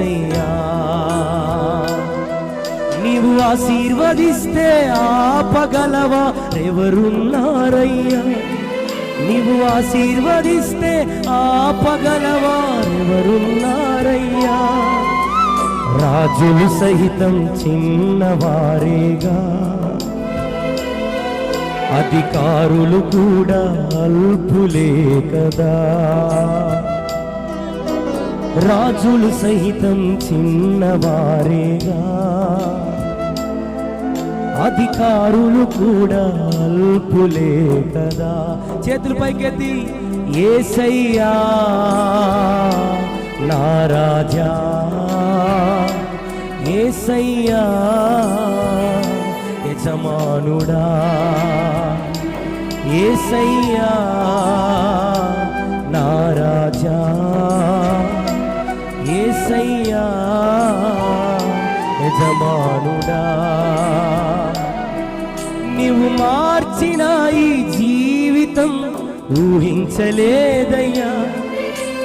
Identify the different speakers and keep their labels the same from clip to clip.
Speaker 1: ఏసయ్యా నీవు ఆశీర్వదిస్తే ఆపగలవా? ఎవరున్నారయ్యా? నీవు ఆశీర్వదిస్తే ఆపగలవా? ఎవరున్నారయ్యా? రాజులు సహితం చిన్నవారేగా. అధికారులు కూడా అల్పులే కదా. రాజులు సహితం చిన్నవారేగా. అధికారులు కూడా అల్పులే కదా. చేతులు పైకెత్తి ఏసయ్యా నా రాజా. ఏసయ్యా యజమానుడా. ఏసయ్యా. యజమానుడా. నీవు మార్చిన ఈ జీవితం ఊహించలేదయ్యా.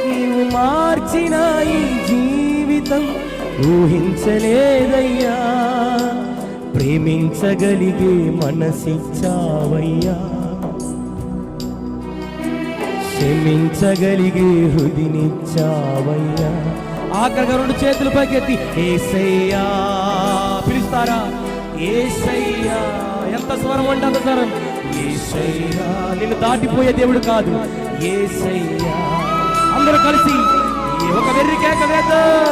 Speaker 1: నీవు మార్చిన ఈ జీవితం ఊహించలేదయ్యా. ప్రేమించగలిగే మనసిచ్చావయ్యా. క్షమించగలిగే హృదినిచ్చావయ్యా. ఆఖరిగా రెండు చేతులు పైకెత్తి ఏసయ్యా. ద్వారా. ఏసయ్యా ఎంత స్వరం అంటే అంత స్వరం? ఏసయ్యా నిన్ను దాటిపోయే దేవుడు కాదు. ఏసయ్యా. అందరూ కలిసి ఒక వెర్రి కేక వేద్దాం.